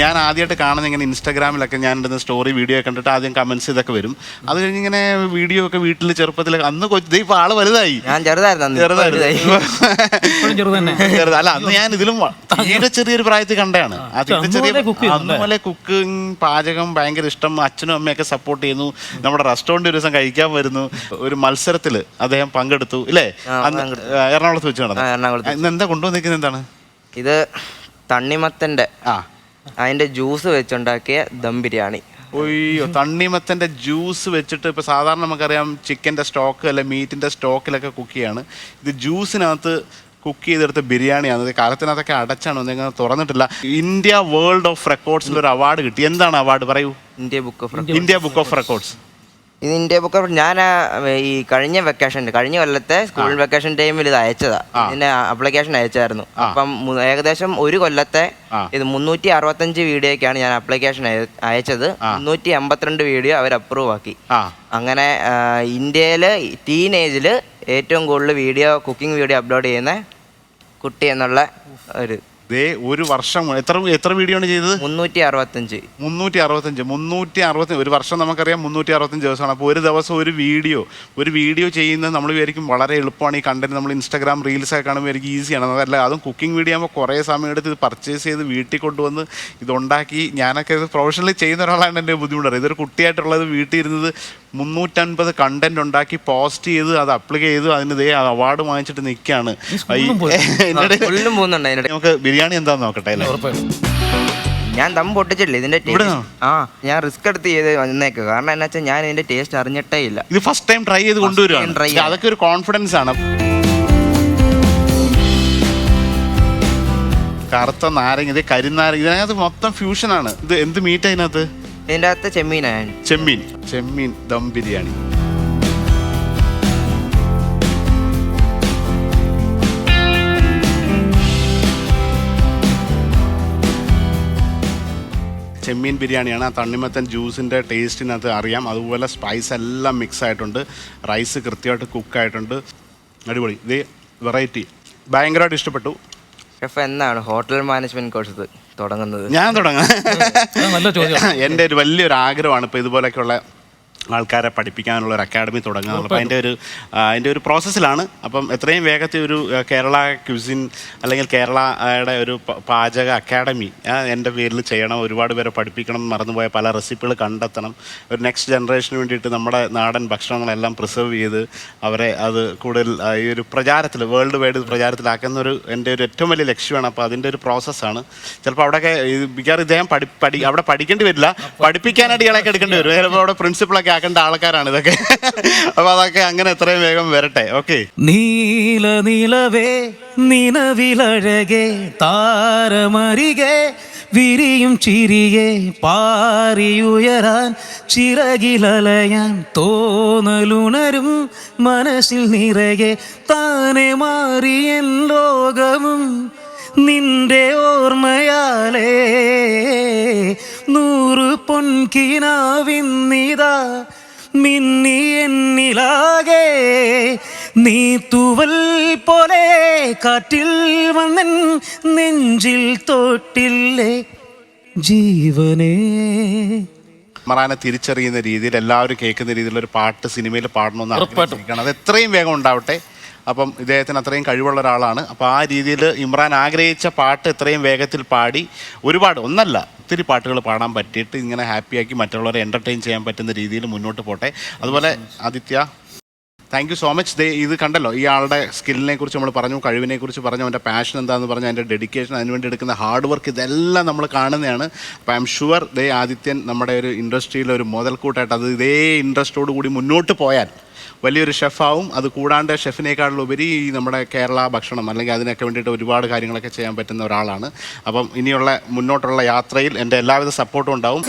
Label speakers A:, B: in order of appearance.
A: ഞാൻ ആദ്യമായിട്ട് കാണുന്ന ഇങ്ങനെ ഇൻസ്റ്റാഗ്രാമിലൊക്കെ ഞാൻ ഇടുന്ന സ്റ്റോറി വീഡിയോ കണ്ടിട്ട് ആദ്യം കമന്റ്സ് ഇതൊക്കെ വരും. അത് കഴിഞ്ഞ് ഇങ്ങനെ വീഡിയോ ഒക്കെ വീട്ടിൽ ചെറുപ്പത്തിൽ അന്ന് കൊച്ചു ദേ ഇപ്പൊ ആൾ വലുതായി.
B: ഞാൻ ചെറുതായിരുന്നു
C: ചെറുതായി. ചെറുത്
A: അല്ല അന്ന് ഞാൻ ഇതിലും തീരെ ചെറിയൊരു പ്രായത്തിൽ കണ്ടതാണ്. ആ തീരെ
C: അന്ന്
A: ചെറിയ. അന്ന് പോലെ കുക്കിംഗ് പാചകം ഭയങ്കര ഇഷ്ടം. അച്ഛനും അമ്മയൊക്കെ സപ്പോർട്ട് ചെയ്യുന്നു. നമ്മുടെ റെസ്റ്റോറന്റ് ഒരു ദിവസം കഴിക്കാൻ വരുന്നു. ഒരു മത്സരത്തിൽ അദ്ദേഹം പങ്കെടുത്തു ഇല്ലേ? എറണാകുളത്ത് വെച്ച് നടന്നു
B: എറണാകുളത്ത്
A: ഇന്ന് എന്താ കൊണ്ടുവന്നിരിക്കുന്നത് എന്താണ്?
B: ഇത് തണ്ണിമത്തന്റെ
A: ആ.
B: അതിന്റെ ജ്യൂസ് വെച്ചുണ്ടാക്കിയ ദം ബിരിയാണി.
A: ഒയ്യോ തണ്ണിമത്തന്റെ ജ്യൂസ് വെച്ചിട്ട് ഇപ്പൊ സാധാരണ നമുക്കറിയാം ചിക്കന്റെ സ്റ്റോക്ക് അല്ലെ മീറ്റിന്റെ സ്റ്റോക്കിലൊക്കെ കുക്ക് ചെയ്യാണ്. ഇത് ജ്യൂസിനകത്ത് കുക്ക് ചെയ്തെടുത്ത ബിരിയാണിയാണ്. ഇത് കാലത്തിനകത്തൊക്കെ അടച്ചാണ് ഒന്നും തുറന്നിട്ടില്ല. ഇന്ത്യ വേൾഡ് ഓഫ് റെക്കോർഡ്സിൽ ഒരു അവാർഡ് കിട്ടി. എന്താണ് അവാർഡ് പറയൂ?
B: India book of
A: India book of records.
B: ഇത് ഇന്ത്യ ബുക്ക് ഞാൻ ഈ കഴിഞ്ഞ വെക്കേഷൻ കഴിഞ്ഞ കൊല്ലത്തെ സ്കൂൾ വെക്കേഷൻ ടൈമിൽ ഇത് അയച്ചതാ. ഇതിന്റെ അപ്ലിക്കേഷൻ അയച്ചായിരുന്നു. അപ്പം ഏകദേശം ഒരു കൊല്ലത്തെ. ഇത് മുന്നൂറ്റി അറുപത്തഞ്ച് വീഡിയോക്കാണ് ഞാൻ അപ്ലിക്കേഷൻ അയച്ചത്. മുന്നൂറ്റി എൺപത്തിരണ്ട് വീഡിയോ അവർ അപ്രൂവ് ആക്കി. അങ്ങനെ ഇന്ത്യയിൽ ടീനേജിൽ ഏറ്റവും കൂടുതൽ വീഡിയോ കുക്കിംഗ് വീഡിയോ അപ്ലോഡ് ചെയ്യുന്ന കുട്ടി എന്നുള്ള ഒരു
A: ദേ ഒരു വർഷം എത്ര എത്ര വീഡിയോ ആണ് ചെയ്തത്?
B: മുന്നൂറ്റി അറുപത്തഞ്ച്
A: മുന്നൂറ്റി അറുപത്തഞ്ച് മുന്നൂറ്റി അറുപത്തി ഒരു വർഷം നമുക്കറിയാം മുന്നൂറ്റി അറുപത്തഞ്ച് ദിവസമാണ്. അപ്പോൾ ഒരു ദിവസം ഒരു വീഡിയോ ഒരു വീഡിയോ ചെയ്യുന്നത് നമ്മൾ വിചാരിക്കും വളരെ എളുപ്പമാണ്. ഈ കണ്ടന്റ് നമ്മൾ ഇൻസ്റ്റാഗ്രാം റീൽസ് ഒക്കെ കാണുമ്പോൾ എനിക്ക് ഈസിയാണ് അതല്ല അതും കുക്കിംഗ് വീഡിയോ ആകുമ്പോൾ കുറേ സമയം എടുത്ത് ഇത് പർച്ചേസ് ചെയ്ത് വീട്ടിൽ കൊണ്ടുവന്ന് ഇതുണ്ടാക്കി. ഞാനൊക്കെ ഇത് പ്രൊഫഷണലി ചെയ്യുന്ന ഒരാളാണ് എന്റെ ബുദ്ധിമുട്ടത് ഇതൊരു കുട്ടിയായിട്ടുള്ളത് വീട്ടിൽ ഇരുന്നത് മുന്നൂറ്റൻപത് കണ്ടന്റ് ഉണ്ടാക്കി പോസ്റ്റ് ചെയ്ത് അത് അപ്ലൈ ചെയ്ത് അതിന് ദേ അവാർഡ് വാങ്ങിച്ചിട്ട് നിൽക്കുകയാണ്. നമുക്ക് ബിരിയാണി എന്താന്ന് നോക്കട്ടെ അല്ലേ?
B: ഞാൻ ദം പൊട്ടിച്ചിട്ടില്ല ഇതിന്റെ ആ ഞാൻ റിസ്ക് എടുത്ത് ചെയ്ത് വന്നേക്ക്. കാരണം എന്നാ വെച്ചാൽ ഞാൻ ഇതിന്റെ ടേസ്റ്റ് അറിഞ്ഞിട്ടേ ഇല്ല.
A: ഇത് ഫസ്റ്റ് ടൈം ട്രൈ ചെയ്ത് കൊണ്ടുവരുവാണ്.
B: time try
A: അതൊക്കെ ഒരു കോൺഫിഡൻസ് ആണ്. കറുത്ത നാരങ്ങ ഇത് കരിനാരങ്ങ ഇതിനകത്ത് മൊത്തം ഫ്യൂഷൻ ആണ്. ഇത് എന്ത് മീറ്റ് അതിനകത്ത്
B: ഇതിന്റെ അകത്ത് ചെമ്മീനാണ്
A: ചെമ്മീൻ. ചെമ്മീൻ ദം ബിരിയാണി. ചെമ്മീൻ ബിരിയാണിയാണ്. ആ തണ്ണിമത്തൻ ജ്യൂസിന്റെ ടേസ്റ്റിനകത്ത് അറിയാം. അതുപോലെ സ്പൈസ് എല്ലാം മിക്സ് ആയിട്ടുണ്ട്. റൈസ് കൃത്യമായിട്ട് കുക്കായിട്ടുണ്ട് അടിപൊളി. ഇത് വെറൈറ്റി ഭയങ്കരമായിട്ട് ഇഷ്ടപ്പെട്ടു.
B: ഷെഫ് എന്നാണ് ഹോട്ടൽ മാനേജ്മെന്റ് കോഴ്സ് തുടങ്ങുന്നത്.
A: ഞാൻ തുടങ്ങാം.
C: നല്ല ചോദ്യം
A: എന്റെ ഒരു വലിയൊരു ആഗ്രഹമാണ് ഇപ്പോൾ ഇതുപോലെയൊക്കെയുള്ള ആൾക്കാരെ പഠിപ്പിക്കാനുള്ള ഒരു അക്കാഡമി തുടങ്ങുക. അപ്പോൾ അതിന്റെ ഒരു അതിന്റെ ഒരു പ്രോസസ്സിലാണ് അപ്പം എത്രയും വേഗത്തിൽ ഒരു കേരള ക്യുസിൻ അല്ലെങ്കിൽ കേരളയുടെ ഒരു പാചക അക്കാഡമി എന്റെ പേരിൽ ചെയ്യണം. ഒരുപാട് പേരെ പഠിപ്പിക്കണം മറന്നുപോയ പല റെസിപ്പികൾ കണ്ടെത്തണം. ഒരു നെക്സ്റ്റ് ജനറേഷന് വേണ്ടിയിട്ട് നമ്മുടെ നാടൻ ഭക്ഷണങ്ങളെല്ലാം പ്രിസർവ് ചെയ്ത് അവരെ അത് കൂടുതൽ ഈ ഒരു പ്രചാരത്തിൽ വേൾഡ് വൈഡ് പ്രചാരത്തിലാക്കുന്ന ഒരു എന്റെ ഒരു ഏറ്റവും വലിയ ലക്ഷ്യമാണ്. അപ്പോൾ അതിന്റെ ഒരു പ്രോസസ്സാണ് ചിലപ്പോൾ അവിടെയൊക്കെ മിക്കാറ് ഇദ്ദേഹം പഠി പഠി അവിടെ പഠിക്കേണ്ടി വരില്ല. പഠിപ്പിക്കാനായിട്ട് ഇയാളൊക്കെ എടുക്കേണ്ടി വരും. ചിലപ്പോൾ അവിടെ പ്രിൻസിപ്പളൊക്കെ ആക്കേണ്ട ആൾക്കാരാണ് ഇതൊക്കെ. അപ്പൊ അതൊക്കെ അങ്ങനെ എത്രയും വേഗം വരട്ടെ. ഓക്കെ
C: നീല നിലവേ നിലവിലഴകെ താരമരികെ വിരിയും ചിരിയെ പാറിയുയരാൻ ചിറകിലലയാൻ തോന്നലുണരും മനസ്സിൽ നിറയെ താനെ മാറിയൻ ലോകവും നിന്റെ ഓർമ്മയാലേ. നൂറ് പൊൻകിനാവിന്നിതാ മിന്നി എന്നിലാകെ നീ തൂവൽ പോലെ കാറ്റിൽ വന്നൻ നെഞ്ചിൽ തൊട്ടില്ലേ ജീവനേ.
A: മറാനെ തിരിച്ചറിയുന്ന രീതിയിൽ എല്ലാവരും കേൾക്കുന്ന രീതിയിലുള്ള ഒരു പാട്ട് സിനിമയിൽ പാടണമെന്ന് അത് എത്രയും വേഗം ഉണ്ടാവട്ടെ. അപ്പം ഇദ്ദേഹത്തിന് അത്രയും കഴിവുള്ള ഒരാളാണ്. അപ്പോൾ ആ രീതിയിൽ ഇമ്രാൻ ആഗ്രഹിച്ച പാട്ട് എത്രയും വേഗത്തിൽ പാടി ഒരുപാട്. ഒന്നല്ല ഒത്തിരി പാട്ടുകൾ പാടാൻ പറ്റിയിട്ട് ഇങ്ങനെ ഹാപ്പിയാക്കി മറ്റുള്ളവരെ എന്റർടൈൻ ചെയ്യാൻ പറ്റുന്ന രീതിയിൽ മുന്നോട്ട് പോട്ടെ. അതുപോലെ Aditya thank you so much ദേ ഇത് കണ്ടല്ലോ ഈ ആളുടെ സ്കില്ലിനെ കുറിച്ച് നമ്മൾ പറഞ്ഞു കഴിവിനെ കുറിച്ച് പറഞ്ഞു അവന്റെ പാഷൻ എന്താണെന്ന് പറഞ്ഞു അതിന്റെ ഡെഡിക്കേഷൻ അതിനുവേണ്ടി എടുക്കുന്ന ഹാർഡ് വർക്ക് ഇതെല്ലാം നമ്മൾ കാണുന്നതാണ്. അപ്പോൾ ഐ എം ഷുവർ ദേ ആദിത്യൻ നമ്മുടെ ഒരു ഇൻഡസ്ട്രിയിലെ ഒരു മുതൽക്കൂട്ടായിട്ട് അത് ഇതേ ഇൻട്രസ്റ്റോട് കൂടി മുന്നോട്ട് പോയാൽ വലിയൊരു ഷെഫാവും അത് കൂടാണ്ട് ഷെഫിനേക്കാളുപരി ഈ നമ്മുടെ കേരള ഭക്ഷണം അല്ലെങ്കിൽ അതിനൊക്കെ വേണ്ടിയിട്ട് ഒരുപാട് കാര്യങ്ങളൊക്കെ ചെയ്യാൻ പറ്റുന്ന ഒരാളാണ്. അപ്പം ഇനിയുള്ള മുന്നോട്ടുള്ള യാത്രയിൽ എന്റെ എല്ലാവിധ സപ്പോർട്ടും ഉണ്ടാവും.